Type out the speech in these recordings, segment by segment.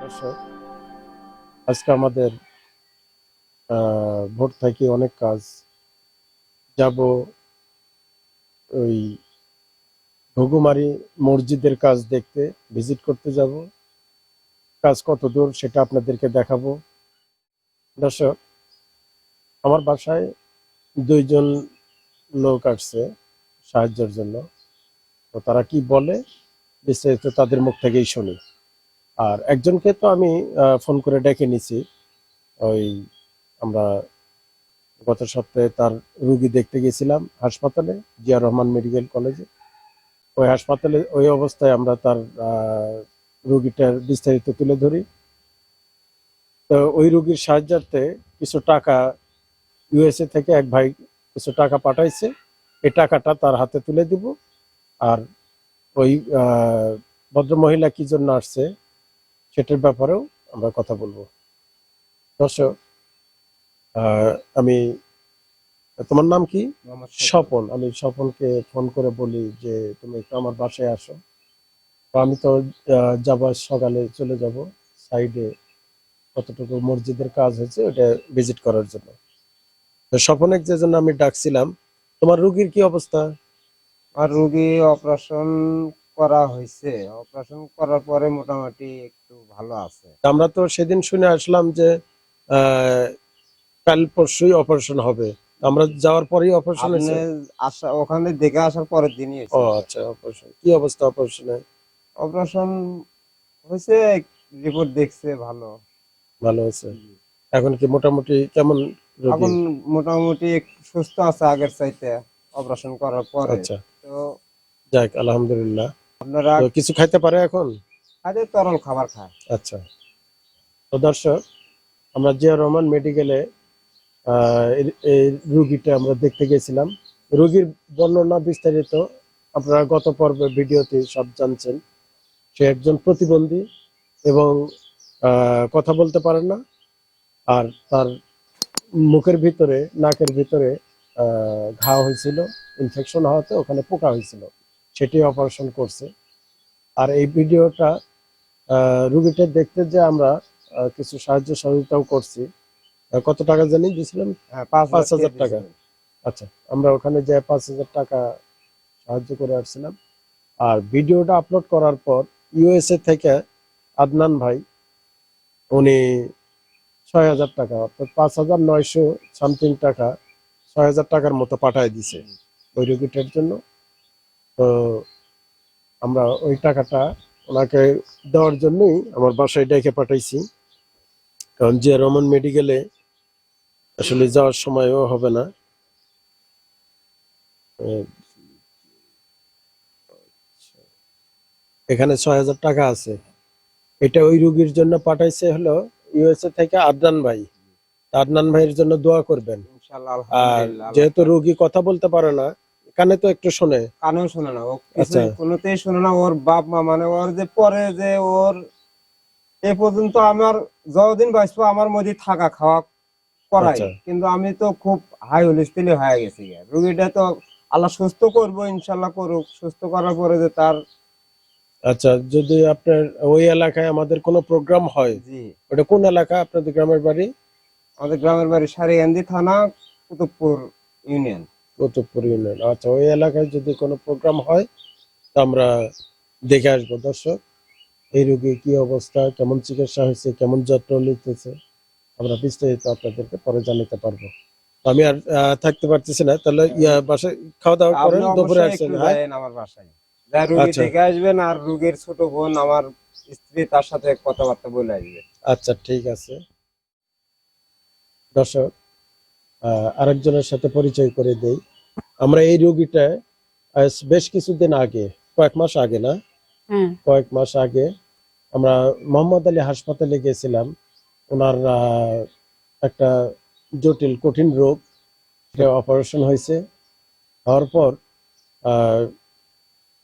দর্শক আজকে আমাদের ভোর থেকে অনেক কাজ। যাব ওই ঘুঘুমারি মসজিদের কাজ দেখতে, ভিজিট করতে যাব। কাজ কত দূর সেটা আপনাদেরকে দেখাবো। দর্শক, আমার বাসায় দুইজন লোক আসছে সাহায্যের জন্য। তো তারা কি বলে, বিস্তারিত তাদের মুখ থেকেই শুনি। আর একজনকে তো আমি ফোন করে ডেকে নিছি। ওই আমরা গত সপ্তাহে তার রুগী দেখতে গেছিলাম হাসপাতালে, জিয়া রহমান মেডিকেল কলেজে। ওই হাসপাতালে, ওই অবস্থায় আমরা তার রুগীটার বিস্তারিত তুলে ধরি। তো ওই রুগীর সাহায্যার্থে কিছু টাকা ইউএসএ থেকে এক ভাই কিছু টাকা পাঠাইছে। এই টাকাটা তার হাতে তুলে দিব। আর ওই ভদ্রমহিলা কি জন্য আসছে সেটার ব্যাপারেও আমরা কথা বলব। দর্শক আমি তোমার নাম কি? স্বপন। আমি স্বপনকে ফোন করে বলি যে তুমি একটু আমার বাসায় আসো। আমি তো যাবার সকালে চলে যাব। সাইডে কতটুকু মসজিদের কাজ হয়েছে ওটা ভিজিট করার জন্য। তো স্বপনের যে জন্য আমি ডাকছিলাম তোমার রুগীর কি অবস্থা? আর রোগী অপারেশন করা হয়েছে। অপারেশন করার পরে মোটামুটি একটু ভালো আছে। আমরা তো সেদিন শুনে আসলাম যে কাল পরশুই অপারেশন হবে। আমরা যাওয়ার পরেই অপারেশন আসা ওখানে দেখে আসার পরের দিনই ও আচ্ছা অপারেশন কি অবস্থা অপারেশনে অপারেশন হয়েছে রিপোর্ট দেখছে ভালো। ভালো হয়েছে। এখন কি মোটামুটি কেমন এখন মোটামুটি সুস্থ আছে আগের চাইতে অপারেশন করার পরে। আচ্ছা। তো যাক আলহামদুলিল্লাহ। আপনারা কিছু খাইতে পারে এখন? আগে তরল খাবার খায়। আচ্ছা। তো দর্শক আমরা জিয়া রহমান মেডিকেলে এই রুগীটা আমরা দেখতে গেছিলাম। রুগীর বর্ণনা বিস্তারিত আপনারা গত পর্বে ভিডিওতে সব জানছেন। সে একজন প্রতিবন্ধী এবং আহ, কথা বলতে পারে না। আর তার মুখের ভিতরে নাকের ভিতরে ঘা হয়েছিল ইনফেকশন হওয়াতে ওখানে পোকা হয়েছিল। সেটি অপারেশন করছে। আর এই ভিডিওটা রুগীটা দেখতে যে আমরা কিছু সাহায্য সহযোগিতাও করছি। কত টাকা জানি দিয়েছিলাম হ্যাঁ পাঁচ হাজার টাকা। আচ্ছা আমরা ওখানে যে পাঁচ হাজার টাকা সাহায্য করে আসছিলাম। আর ভিডিওটা আপলোড করার পর ইউএসএ থেকে আদনান ভাই, উনি ছয় হাজার টাকা, অর্থাৎ পাঁচ হাজার নয়শো সামথিং টাকা ছয় হাজার টাকার মতো পাঠায় দিছে ওই রোগীটার জন্য। তো আমরা ওই টাকাটা ওনাকে দেওয়ার জন্যই আমার বাসায় ডেকে পাঠাইছি। কারণ জিয়া রহমান মেডিকেলে আসলে যাওয়ার সময়ও হবে না। এখানে ছয় হাজার টাকা আছে। এটা ওই রুগীর জন্য পাঠাইছে হলো ইউএসএ থেকে আদনান ভাই। আদনান ভাইয়ের জন্য দোয়া করবেন। আর যেহেতু রুগী কথা বলতে পারে না কানে তো একটু শোনে। কানেও শোনে না ও আচ্ছা। কোনোতেই শোনে না ওর বাপ মা মানে ওর যে পরে যে ওর এ পর্যন্ত আমার যতদিন বাঁচবো আমার মধ্যে থাকা খাওয়া করাই। আচ্ছা। কিন্তু আমি তো খুব হাই হুলিস্টিলি হয়ে গেছি। রুগীটা তো আল্লাহ সুস্থ করব ইনশাল্লাহ করুক। সুস্থ করার পরে যে তার আচ্ছা যদি আপনার ওই এলাকায় আমাদের কোনো প্রোগ্রাম হয় জি। ওটা কোন এলাকা? আপনাদের গ্রামের বাড়ি? আমাদের গ্রামের বাড়ি সারিয়ান্দি থানা কুতুবপুর ইউনিয়ন। কৌতুকপুর ইউনিয়ন। আচ্ছা ওই এলাকায় যদি কোনো প্রোগ্রাম হয় তা আমরা দেখে আসব। দর্শক এই রোগী কি অবস্থা কেমন চিকিৎসা হয়েছে কেমন যত্ন নিতেছে আমরা বিস্তারিত আপনাদেরকে পরে জানাতে পারব। আমি আর থাকতে পারতেছি না তাহলে ইয়া বাসায় খাওয়া দাওয়া করেন দুপুরে আসছেন হ্যাঁ? আমার বাসায়। রুগী আচ্ছা। দেখে আসবেন আর রুগীর ছোট বোন আমার স্ত্রী তার সাথে কথাবার্তা বলে আসবে। আচ্ছা ঠিক আছে। দর্শক আহ, আরেকজনের সাথে পরিচয় করে দেই। আমরা এই রোগীটা বেশ কিছুদিন আগে কয়েক মাস আগে না? হ্যাঁ। কয়েক মাস আগে আমরা মোহাম্মদ আলী হাসপাতালে গেছিলাম। ওনার আহ, একটা জটিল কঠিন রোগ। সে অপারেশন হয়েছে। হওয়ার পর আহ,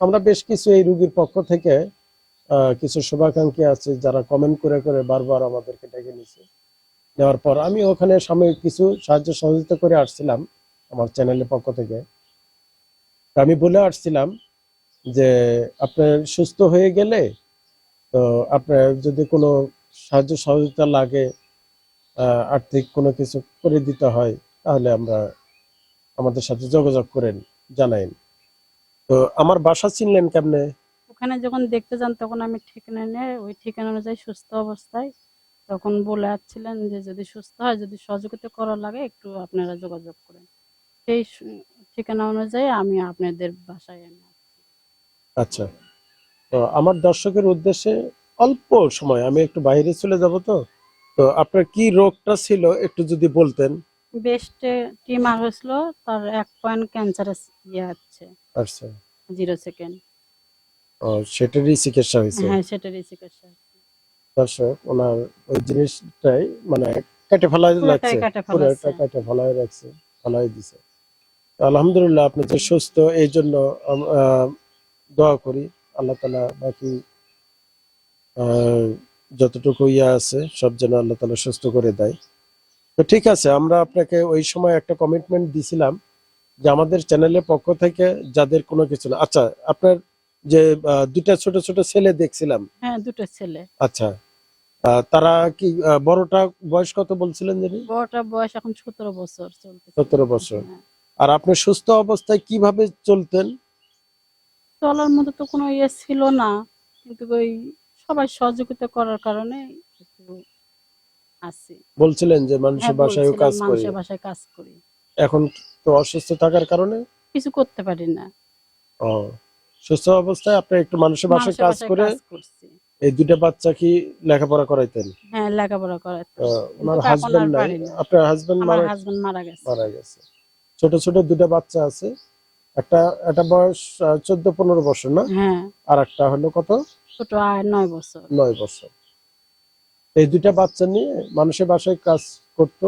আমরা বেশ কিছু এই রুগীর পক্ষ থেকে কিছু শুভাকাঙ্ক্ষী আছে যারা কমেন্ট করে করে বারবার আমাদেরকে ডেকে নিছে। নেওয়ার পর আমি ওখানে সাময়িক কিছু সাহায্য সহযোগিতা করে আসছিলাম আমার চ্যানেলের পক্ষ থেকে। আমি বলে আসছিলাম যে আপনার সুস্থ হয়ে গেলে তো আপনার যদি কোনো সাহায্য সহযোগিতা লাগে আর্থিক কোনো কিছু করে দিতে হয়, তাহলে আমরা আমাদের সাথে যোগাযোগ করেন, জানাইন। তো আমার বাসা চিনলেন কেমনে? ওখানে যখন দেখতে যান তখন আমি ঠিকানা নিয়ে ওই ঠিকানা অনুযায়ী সুস্থ অবস্থায় তখন বলে আসছিলেন যে যদি সুস্থ হয় যদি সহযোগিতা করা লাগে একটু আপনারা যোগাযোগ করেন। সেই ঠিকানা অনুযায়ী আমি আপনাদের বাসায় আমি আচ্ছা। তো আমার দর্শকের উদ্দেশ্যে অল্প সময় আমি একটু বাইরে চলে যাব তো। তো আপনার কি রোগটা ছিল একটু যদি বলতেন। বেস্টে টিমার হয়েছিল তার এক পয়েন্ট ক্যান্সার ইয়ে হচ্ছে আচ্ছা। জিরো সেকেন্ড ও সেটারই চিকিৎসা হয়েছে? হ্যাঁ সেটারই চিকিৎসা দর্শক ওনার ওই জিনিসটাই মানে কেটে লাগছে? পুরোটা। কেটে ফেলাই রাখছে ফেলাই দিছে। আলহামদুলিল্লাহ আপনি যে সুস্থ এই জন্য দোয়া করি। আল্লাহ তালা বাকি যতটুকু ইয়া আছে সব যেন আল্লাহ তালা সুস্থ করে দেয়। তো ঠিক আছে আমরা আপনাকে ওই সময় একটা কমিটমেন্ট দিছিলাম যে আমাদের চ্যানেলের পক্ষ থেকে যাদের কোনো কিছু না। আচ্ছা আপনার যে দুটা ছোট ছোট ছেলে দেখছিলাম। হ্যাঁ দুটো ছেলে। আচ্ছা তারা কি বড়টা বয়স কত বলছিলেন যিনি বড়টার বয়স এখন সতেরো বছর সতেরো বছর। হ্যাঁ। আর আপনি সুস্থ অবস্থায় কীভাবে চলতেন? চলার মতো তো কোনো ইয়ে ছিল না কিন্তু ওই সবাই সহযোগিতা করার কারণে আছি। বলছিলেন যে মানুষের হ্যাঁ, কাজ করি। মানুষের বাসায় কাজ করি। এখন তো অসুস্থ থাকার কারণে? কিছু করতে পারি না। ও সুস্থ অবস্থায় আপনি একটু মানুষের বাসায় কাজ করে এই দুইটা বাচ্চা কি লেখাপড়া করাইতেন? হ্যাঁ লেখাপড়া এখন আর হাজবেন্ড নাই আপনার হাজবেন্ড মারা হাজবেন্ড মারা গেছে। মারা গেছে। ছোট ছোট দুটা বাচ্চা আছে। একটা একটা বয়স চোদ্দ পনেরো বছর না? হ্যাঁ। আর একটা হলো কত? ছোট আর নয় বছর। নয় বছর। এই দুইটা বাচ্চা নিয়ে মানুষের বাসায় কাজ করত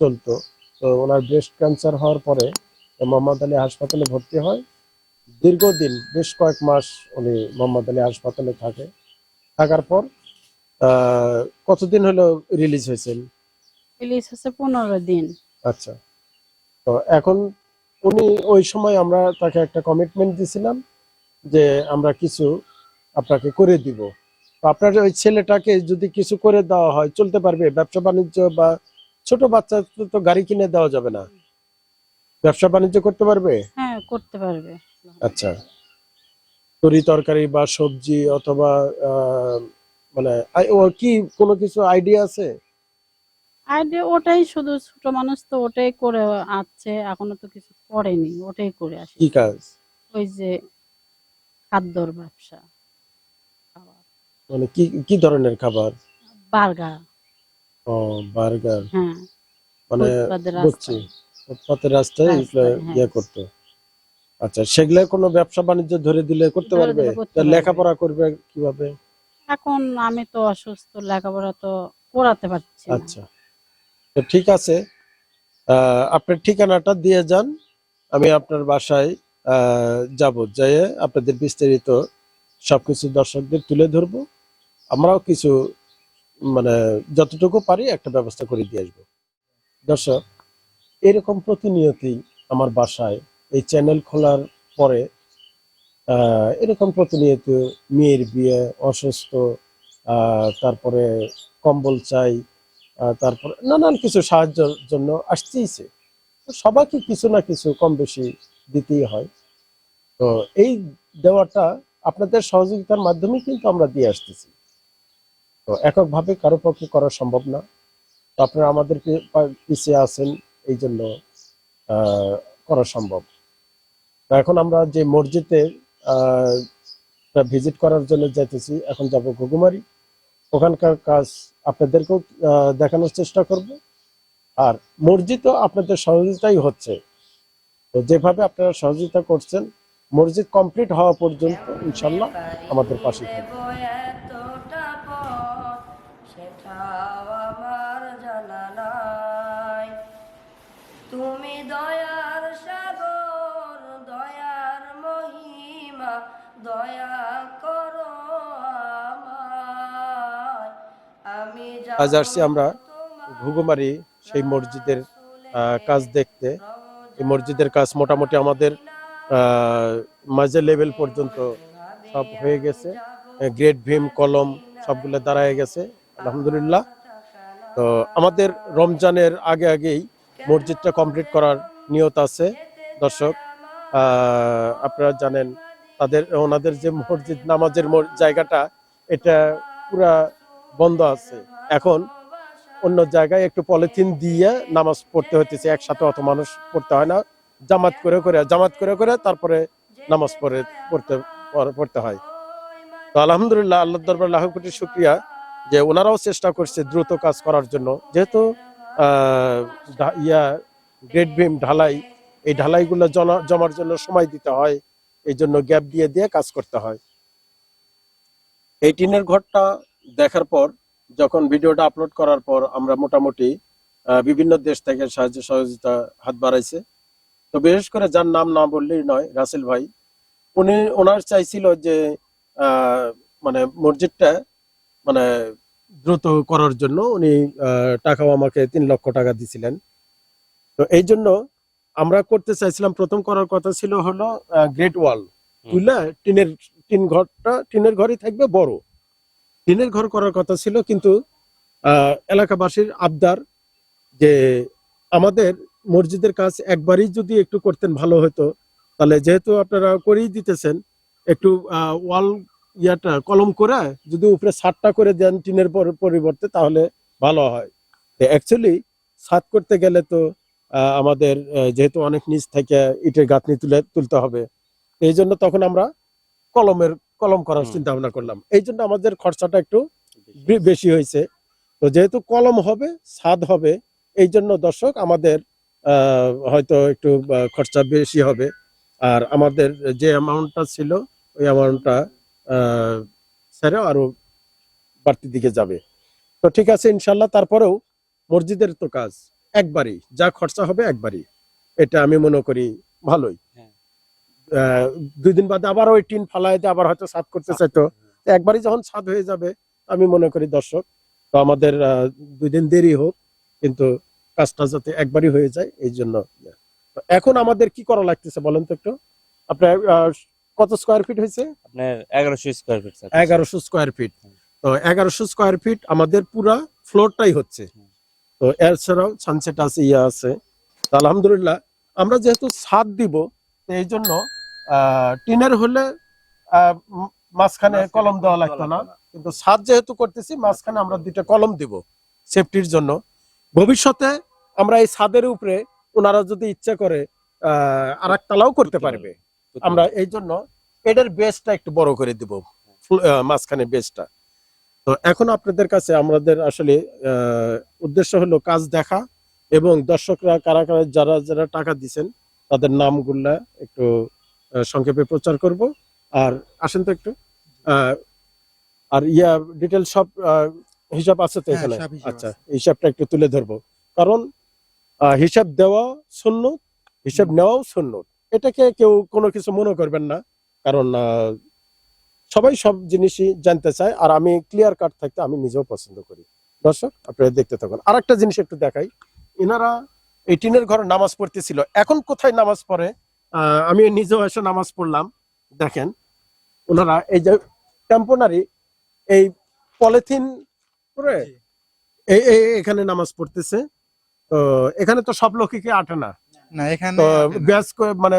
চলতো। তো ওনার ব্রেস্ট ক্যান্সার হওয়ার পরে মোহাম্মদ আলী হাসপাতালে ভর্তি হয়। দীর্ঘদিন বেশ কয়েক মাস উনি মোহাম্মদ আলী হাসপাতালে থাকে। থাকার পর কতদিন হলো রিলিজ হয়েছেন? রিলিজ হয়েছে পনেরো দিন। আচ্ছা। তো এখন উনি ওই সময় আমরা তাকে একটা কমিটমেন্ট দিছিলাম যে আমরা কিছু আপনাকে করে দিব। আপনার ওই ছেলেটাকে যদি কিছু করে দেওয়া হয় চলতে পারবে? ব্যবসা বাণিজ্য বা ছোট বাচ্চা তো গাড়ি কিনে দেওয়া যাবে না। ব্যবসা বাণিজ্য করতে পারবে? হ্যাঁ করতে পারবে। আচ্ছা। তরি তরকারি বা সবজি অথবা মানে আই- ও কি কোনো কিছু আইডিয়া আছে? আইডিয়া ওটাই শুধু ছোট মানুষ তো ওটাই করে আছে এখনও তো কিছু করেনি ওটাই করে আসে কি কাজ? ওই যে খাদ্যর ব্যবসা। মানে কি কি ধরনের খাবার? বার্গার। ও বার্গার। হ্যাঁ। মানে ফুটপাতের বুঝছি রাস্তায়। ফুটপাতের রাস্তায় রাস্তায়, হ্যাঁ। ইয়ে করতো। আচ্ছা সেগুলা কোনো ব্যবসা বাণিজ্য ধরে দিলে করতে পারবে। লেখাপড়া করবে কীভাবে? এখন আমি তো অসুস্থ লেখাপড়া তো করাতে পারছি না। আচ্ছা। তো ঠিক আছে। আপনার ঠিকানাটা দিয়ে যান। আমি আপনার বাসায় আহ, যাব। যেয়ে আপনাদের বিস্তারিত সবকিছু দর্শকদের তুলে ধরবো। আমরাও কিছু মানে যতটুকু পারি একটা ব্যবস্থা করে দিয়ে আসব। দর্শক, এরকম প্রতিনিয়তই আমার বাসায় এই চ্যানেল খোলার পরে এরকম প্রতিনিয়ত মেয়ের বিয়ে, অসুস্থ তারপরে কম্বল চাই তারপরে নানান কিছু সাহায্যের জন্য আসতেইছে সবাইকে কিছু না কিছু কম বেশি দিতেই হয়। তো এই দেওয়াটা আপনাদের সহযোগিতার মাধ্যমে কিন্তু আমরা দিয়ে আসতেছি। তো এককভাবে কারও পক্ষে করা সম্ভব না। তো আপনারা আমাদেরকে পিছিয়ে আছেন এই জন্য করা সম্ভব। তো এখন আমরা যে মসজিদে ভিজিট করার জন্য যাইতেছি, এখন যাব ঘুঘুমারি। ওখানকার কাজ আপনাদেরকেও দেখানোর চেষ্টা করব। আর মসজিদও আপনাদের সহযোগিতাই হচ্ছে। তো যেভাবে আপনারা সহযোগিতা করছেন, মসজিদ কমপ্লিট হওয়া পর্যন্ত ইনশাল্লাহ আমাদের পাশে থাকবে। তুমি দয়ার সাগর দয়ার মহিমা দয়া করো আমি আজ আসছি আমরা ঘুঘুমারি সেই মসজিদের কাজ দেখতে। এই মসজিদের কাজ মোটামুটি আমাদের মাঝে লেভেল পর্যন্ত সব হয়ে গেছে। গ্রেট ভীম কলম সবগুলো দাঁড়ায় গেছে। আলহামদুলিল্লাহ। তো আমাদের রমজানের আগে আগেই মসজিদটা কমপ্লিট করার নিয়ত আছে, দর্শক। আপনারা জানেন, তাদের, ওনাদের যে মসজিদ, নামাজের জায়গাটা, এটা পুরা বন্ধ আছে। এখন অন্য জায়গায় একটু পলিথিন দিয়ে নামাজ পড়তে হইতেছে, একসাথে অত মানুষ পড়তে হয় না। জামাত করে করে, জামাত করে করে তারপরে নামাজ পড়ে, পড়তে পড়তে হয়। তো আলহামদুলিল্লাহ আল্লাহ দরবার লাখ কোটি শুক্রিয়া যে ওনারাও চেষ্টা করছে দ্রুত কাজ করার জন্য। যেহেতু ইয়া গ্রেট বিম ঢালাই, এই ঢালাইগুলো জমা- জমার জন্য সময় দিতে হয়, এই জন্য গ্যাপ দিয়ে দিয়ে কাজ করতে হয়। এই টিনের ঘরটা দেখার পর, যখন ভিডিওটা আপলোড করার পর আমরা মোটামুটি বিভিন্ন দেশ থেকে সাহায্য সহযোগিতা হাত বাড়াইছে। তো বিশেষ করে যার নাম না বললেই নয়, রাসেল ভাই, উনি ওনার চাইছিল যে মানে মসজিদটা মানে দ্রুত করার জন্য উনি টাকাও আমাকে তিন লক্ষ টাকা দিছিলেন। তো এই জন্য আমরা করতে চাইছিলাম প্রথম করার কথা ছিল হলো গ্রেট ওয়াল তুইলা টিনের টিন ঘরটা টিনের ঘরই থাকবে বড়। টিনের ঘর করার কথা ছিল কিন্তু আহ, এলাকাবাসীর আবদার যে আমাদের মসজিদের কাজ একবারই যদি একটু করতেন ভালো হতো। তাহলে যেহেতু আপনারা করেই দিতেছেন একটু ওয়াল ইয়াটা কলম করে যদি উপরে ছাদটা করে দেন টিনের পর- পরিবর্তে তাহলে ভালো হয়। তো অ্যাকচুয়ালি সাত করতে গেলে তো আমাদের যেহেতু অনেক নিচ থেকে ইটের গাঁথনি তুলে তুলতে হবে এই জন্য তখন আমরা কলমের কলম করার চিন্তা ভাবনা করলাম। এই জন্য আমাদের খরচাটা একটু বেশি। হয়েছে। তো যেহেতু কলম হবে স্বাদ হবে এই জন্য দর্শক আমাদের হয়তো একটু খরচা বেশি হবে। আর আমাদের যে অ্যামাউন্টটা ছিল ওই অ্যামাউন্টটা স্যারেও আরও বাড়তি দিকে যাবে। তো ঠিক আছে ইনশাল্লাহ তারপরেও মসজিদের তো কাজ একবারই। যা খরচা হবে একবারই। এটা আমি মনে করি ভালোই। হ্যাঁ। দুই দিন বাদে আবার ওই টিন ফালাইতে আবার হয়তো সাত করতে চাইতো একবারই যখন ছাদ হয়ে যাবে আমি মনে করি দর্শক তো আমাদের দুই দিন দেরি হোক কিন্তু কাজটা যাতে একবারই হয়ে যায় এই জন্য। এখন আমাদের কি করা লাগতেছে বলেন তো একটু? আপনার কত স্কোয়ার ফিট হয়েছে? আপনার এগারোশো স্কোয়ার ফিট এগারোশো স্কোয়ার ফিট তো এগারোশো স্কোয়ার ফিট আমাদের পুরা ফ্লোরটাই হচ্ছে। তো এছাড়াও সানসেট আছে ইয়ে আছে। তো আলহামদুলিল্লাহ আমরা যেহেতু ছাদ দিব এই জন্য টিনের হলে মাঝখানে কলম দেওয়া লাগতো না। কিন্তু ছাদ যেহেতু করতেছি মাঝখানে আমরা দুইটা কলম দিব সেফটির জন্য। ভবিষ্যতে আমরা এই ছাদের উপরে ওনারা যদি ইচ্ছা করে আহ আর করতে পারবে। আমরা এই জন্য এটার বেসটা একটু বড় করে দিব মাঝখানে বেসটা তো এখন আপনাদের কাছে আমাদের আসলে উদ্দেশ্য হলো কাজ দেখা এবং দর্শকরা কারা কারা যারা যারা টাকা দিছেন তাদের নামগুলা একটু সংক্ষেপে প্রচার করব। আর আসেন তো একটু। আহ, আর ইয়া ডিটেল সব হিসাব আছে তো হ্যাঁ, এখানে? আচ্ছা হিসাবটা একটু তুলে ধরবো। কারণ হিসাব দেওয়া শূন্য হিসাব নেওয়াও শূন্য এটাকে কেউ কোনো কিছু মনে করবেন না। কারণ সবাই সব জিনিসই জানতে চায় আর আমি ক্লিয়ার কাট থাকতে আমি নিজেও পছন্দ করি। দর্শক আপনারা দেখতে থাকুন। আর একটা জিনিস একটু দেখাই। এনারা এই টিনের ঘরে নামাজ পড়তেছিল। এখন কোথায় নামাজ পড়ে? আহ, আমি নিজেও এসে নামাজ পড়লাম। দেখেন ওনারা এই যে টেম্পোনারি এই পলিথিন করে এখানে নামাজ পড়তেছে। তো এখানে তো সব লোকই কি আটে না? না এখানে ব্যাস মানে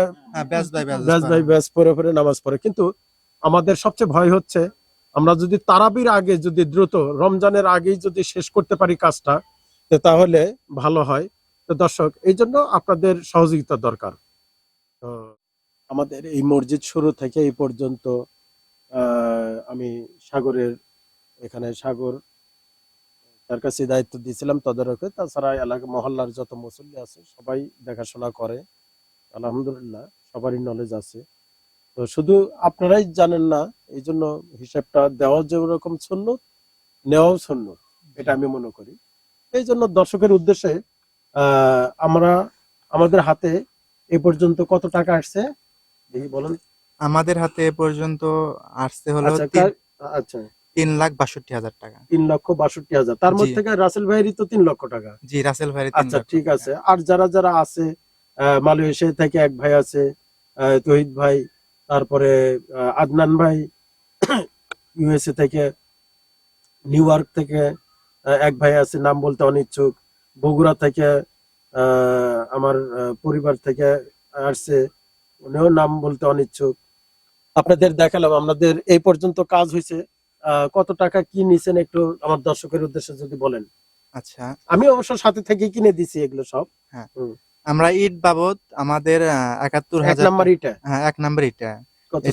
ব্যাস বাই ব্যাস ব্যাস ব্যাস পরে পরে নামাজ পড়ে। কিন্তু আমাদের সবচেয়ে ভয় হচ্ছে আমরা যদি তারাবির আগে যদি দ্রুত রমজানের আগেই যদি শেষ করতে পারি কাজটা তাহলে ভালো হয়। তো দর্শক এই জন্য আপনাদের সহযোগিতা দরকার। তো আমাদের এই মসজিদ শুরু থেকে এই পর্যন্ত আহ, আমি সাগরের এখানে সাগর তার কাছে দায়িত্ব দিয়েছিলাম তদারকে। তাছাড়া এলাকা মহল্লার যত মুসল্লি আছে সবাই দেখাশোনা করে। আলহামদুলিল্লাহ সবারই নলেজ আছে। তো শুধু আপনারাই জানেন না এই জন্য হিসাবটা দেওয়া যেরকম শূন্য নেওয়াও শূন্য এটা আমি মনে করি। এই জন্য দর্শকের উদ্দেশ্যে আহ, আমরা আমাদের হাতে এ পর্যন্ত কত টাকা আসছে? দেখি বলেন। আমাদের হাতে এ পর্যন্ত আসছে হলো আচ্ছা। তিন- লাখ বাষট্টি হাজার টাকা। তিন লক্ষ বাষট্টি হাজার। তার মধ্যে থেকে রাসেল ভাইয়েরই তো তিন লক্ষ টাকা। জি রাসেল ভাই আচ্ছা ঠিক আছে। আর যারা যারা আছে মালয়েশিয়া থেকে এক ভাই আছে তহিদ ভাই তারপরে আদনান ভাই ইউএসএ থেকে নিউ ইয়র্ক থেকে এক ভাই আছে নাম বলতে অনিচ্ছুক। বগুড়া থেকে আহ, আমার পরিবার থেকে আসছে উনিও নাম বলতে অনিচ্ছুক। আপনাদের দেখালাম আপনাদের এই পর্যন্ত কাজ হয়েছে। কত টাকা কি নিছেন একটু আমার দর্শকের উদ্দেশ্যে যদি বলেন। আচ্ছা। আমি অবশ্য সাথে থেকে কিনে দিছি এগুলো সব। হ্যাঁ। আমরা ইট বাবদ আমাদের একাত্তর এক হাজার নাম্বার ইটা? হ্যাঁ এক নাম্বার ইটা।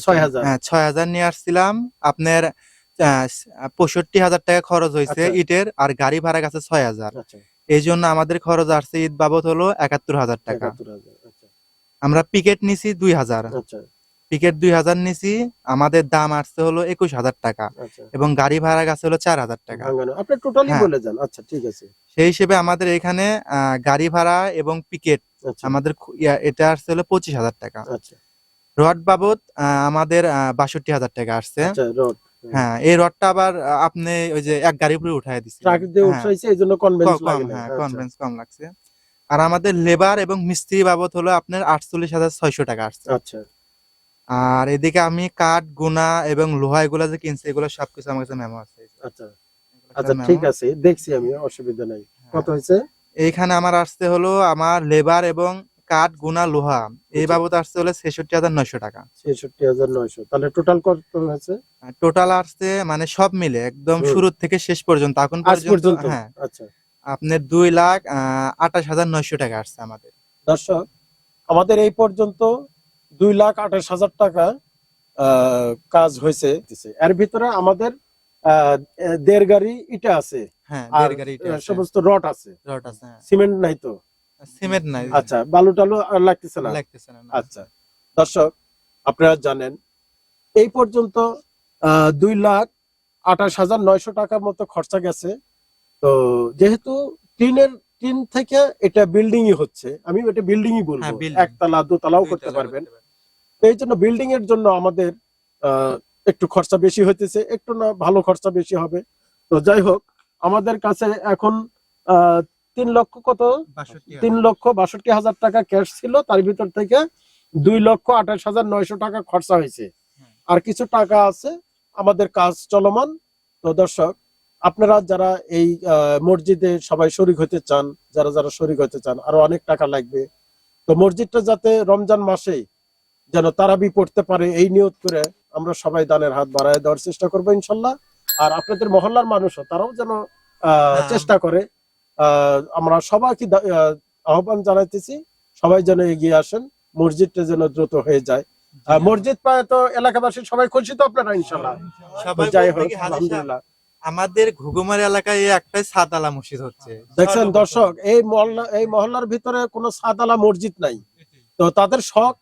ছয় হাজার? হ্যাঁ ছয় হাজার নিয়ে আসছিলাম। আপনার পঁয়ষট্টি হাজার টাকা খরচ হয়েছে আচ্ছা। ইটের আর গাড়ি ভাড়া গেছে ছয় হাজার। আচ্ছা। এই জন্য আমাদের খরচ আসছে ঈদ বাবদ হলো একাত্তর হাজার টাকা। আচ্ছা। আমরা পিকেট নিছি দুই হাজার। পিকেট দুই হাজার নিছি আমাদের দাম আসছে হলো একুশ হাজার টাকা আচ্ছা। এবং গাড়ি ভাড়া গেছে হলো চার হাজার টাকা। আপনি টোটালি হ্যাঁ। বলে যান। আচ্ছা ঠিক আছে। সেই হিসেবে আমাদের এখানে গাড়ি ভাড়া এবং পিকেট আচ্ছা। আমাদের এটা আসছে হলো পঁচিশ হাজার টাকা। আচ্ছা। রড বাবদ আমাদের বাষট্টি হাজার টাকা আসছে। রড হ্যাঁ। এই রডটা আবার আপনি ওই যে এক গাড়ি উপরে উঠাই দিচ্ছি ট্রাক দিয়ে উঠাইছে এই কনভেন্স লাগে হ্যাঁ। কনভেন্স কম লাগছে। আর আমাদের লেবার এবং মিস্ত্রি বাবদ হলো আপনার আটচল্লিশ হাজার ছয়শো টাকা আসছে। আচ্ছা। আর এদিকে আমি কাঠ গুনা এবং লোহা এগুলো যে কিনছি এগুলো সবকিছু আমার কাছে মেমো আছে। আচ্ছা। আচ্ছা ঠিক আছে দেখছি আমি অসুবিধা নাই। কত হয়েছে? এইখানে আমার আসছে হলো আমার লেবার এবং কাঠ গুনা লোহা। এই আচ্ছা। বাবদ আসতে হলো ছেষট্টি হাজার নয়শো টাকা। ছেষট্টি হাজার নয়শো। তাহলে টোটাল কত হয়েছে? টোটাল আসছে মানে সব মিলে একদম। শুরু থেকে শেষ পর্যন্ত এখন পর্যন্ত? হ্যাঁ। আচ্ছা। আপনার দুই লাখ আহ, আঠাশ হাজার নয়শো টাকা আসছে আমাদের। দর্শক আমাদের এই পর্যন্ত দুই লাখ আঠাশ হাজার টাকা আহ, কাজ হয়েছে। এর ভিতরে আমাদের দেড় গাড়ি ইটা আছে। হ্যাঁ আর আছে। সমস্ত রড আছে। হ্যাঁ। সিমেন্ট নাই তো? সিমেন্ট নাই আচ্ছা বালু টালু লাগতেছে না? লাগতেছে না না। আচ্ছা দর্শক আপনারা জানেন এই পর্যন্ত দুই লাখ আঠাশ হাজার নয়শো টাকার মতো খরচা গেছে। তো যেহেতু টিনের টিন থেকে এটা বিল্ডিংই হচ্ছে আমি এটা বিল্ডিংই বলব। হ্যাঁ, একতলা দোতলাও করতে পারবেন। এই জন্য বিল্ডিং এর জন্য আমাদের একটু খরচা বেশি হইতেছে একটু না ভালো খরচা বেশি হবে। তো যাই হোক আমাদের কাছে এখন তিন লক্ষ কত? তিন লক্ষ বাষট্টি হাজার টাকা ক্যাশ ছিল তার ভিতর থেকে দুই লক্ষ আঠাশ হাজার নয়শো টাকা খরচা হয়েছে। আর কিছু টাকা আছে আমাদের কাজ চলমান। তো দর্শক আপনারা যারা এই মসজিদে সবাই শরিক হতে চান যারা যারা শরিক হতে চান আরও অনেক টাকা লাগবে। তো মসজিদটা যাতে রমজান মাসেই যেন তারাবি পড়তে পারে এই নিয়ত করে আমরা সবাই দানের হাত বাড়ায় দেওয়ার চেষ্টা করব ইনশাল্লাহ। আর আপনাদের মহল্লার মানুষও তারাও যেন হ্যাঁ। চেষ্টা করে আমরা সবাইকে আহ্বান জানাইতেছি সবাই যেন এগিয়ে আসেন মসজিদটা যেন দ্রুত হয়ে যায়। মসজিদ পায় তো এলাকাবাসী সবাই খুশি তো আপনারা ইনশাল্লাহ। সবাই যাই হোক আলহামদুলিল্লাহ। আমাদের ঘুঘুমারি এলাকায় একটাই সাতালা মসজিদ হচ্ছে। দেখছেন দর্শক এই মহল্লা এই মহল্লার ভিতরে কোনো সাদালা মসজিদ নাই। তো তাদের শখ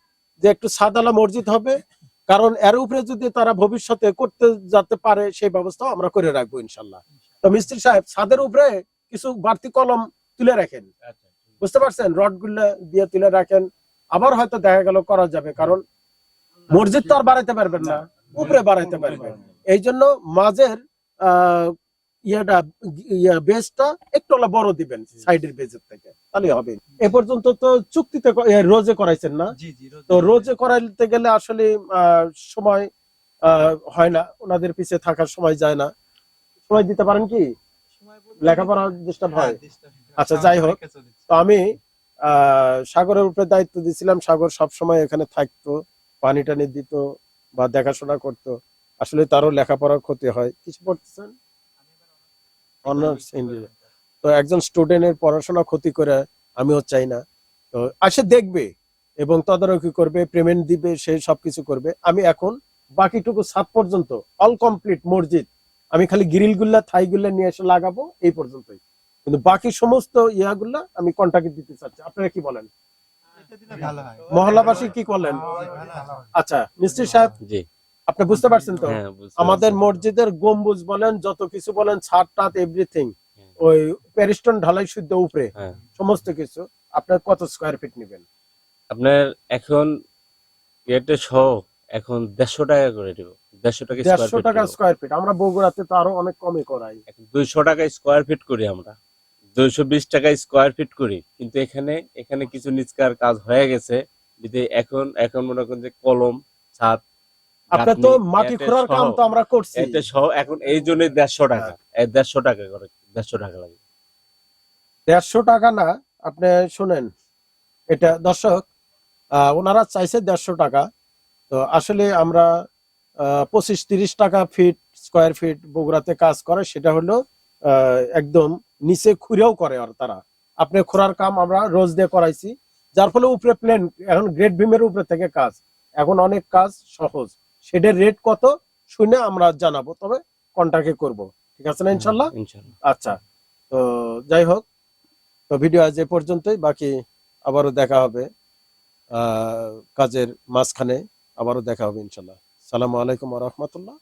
যে একটু সাদালা মসজিদ হবে কারণ এর উপরে যদি তারা ভবিষ্যতে করতে যেতে পারে সেই ব্যবস্থা আমরা করে রাখব ইনশাল্লাহ। তো মিস্ত্রি সাহেব ছাদের উপরে কিছু বাড়তি কলম তুলে রাখেন। বুঝতে পারছেন? রডগুলা দিয়ে তুলে রাখেন। আবার হয়তো দেখা গেল করা যাবে কারণ মসজিদ তো আর বাড়াইতে পারবেন না উপরে বাড়াইতে পারবেন। এই জন্য মাঝের আহ, ইয়েটা ইয়ে বেসটা একটু বড় দিবেন সাইডের বেজের থেকে। তাহলে হবে। এ পর্যন্ত তো চুক্তিতে রোজে করাইছেন না? তো রোজে করাইতে গেলে আসলে সময় হয় না। ওনাদের পিছে থাকার সময় যায় না। সময় দিতে পারেন কি? লেখাপড়া ডিস্টার্ব হ্যাঁ, হয় আচ্ছা, যাই হোক। তো আমি আহ, সাগরের উপরে দায়িত্ব দিছিলাম। সাগর সব সময় এখানে থাকতো পানি টানি দিত বা দেখাশোনা করতো। আসলে তারও লেখাপড়ার ক্ষতি হয়। কিছু পড়তেছেন? অনার্স তো একজন স্টুডেন্টের পড়াশোনা ক্ষতি করে আমিও চাই না। তো আসে দেখবে এবং তদারকি করবে পেমেন্ট দিবে সে সবকিছু করবে। আমি এখন বাকিটুকু সাত পর্যন্ত অল কমপ্লিট মসজিদ আমি খালি গ্রিল গুল্লা থাই গুল্লা নিয়ে এসে লাগাবো এই পর্যন্তই। কিন্তু বাকি সমস্ত ইয়াগুলা আমি কন্টাক্ট দিতে চাচ্ছি। আপনারা কি বলেন। মহল্লাবাসী কি করলেন আচ্ছা মিস্ত্রি সাহেব জি। আপনি বুঝতে পারছেন তো? হ্যাঁ আমাদের মসজিদের গম্বুজ বলেন যত কিছু বলেন ছাদ টাত এভরিথিং। ওই প্যারিস্টন ঢালাই শুদ্ধ উপরে হ্যাঁ। সমস্ত কিছু আপনার কত স্কোয়ার ফিট নেবেন? আপনার এখন এটা সহ এখন দেড়শো টাকা করে দিব। দেড়শো টাকা দেড়শো স্কোয়ার টাকা ফিট স্কোয়ার ফিট আমরা বগুড়াতে তো আরও অনেক কমে করাই। দুইশো টাকা স্কোয়ার ফিট করি আমরা। দুইশো বিশ টাকা স্কোয়ার ফিট করি। কিন্তু এখানে এখানে কিছু নিচকার কাজ হয়ে গেছে। যদি এখন এখন মনে করেন যে কলম ছাদ আপনার তো মাটি খোঁড়ার কাম তো আমরা করছি। এতে সহ এখন এই জন্য দেড়শো টাকা। হ্যাঁ। এই দেড়শো টাকা করে। দেড়শো টাকা লাগে। দেড়শো টাকা না, আপনি শুনেন, এটা দর্শক ওনারা চাইছে দেড়শো টাকা। তো আসলে আমরা পঁচিশ তিরিশ টাকা ফিট, স্কোয়ার ফিট বগুড়াতে কাজ করে, সেটা হলো একদম নিচে খুঁড়েও করে আর তারা। আপনি খোঁড়ার কাম আমরা রোজ দিয়ে করাইছি, যার ফলে উপরে প্লেন, এখন গ্রেট বিমের উপরে থেকে কাজ। এখন অনেক কাজ সহজ। সেটার রেট কত, শুনে আমরা জানাব, তবে কন্ট্যাক্টে করব। ঠিক আছে না ইনশাল্লাহ? ইনশাল্লাহ। আচ্ছা তো যাই হোক তো ভিডিও আজ এ পর্যন্তই বাকি আবারও দেখা হবে আহ, কাজের মাঝখানে আবারও দেখা হবে ইনশাল্লাহ। সালামু আলাইকুম রহমতুল্লাহ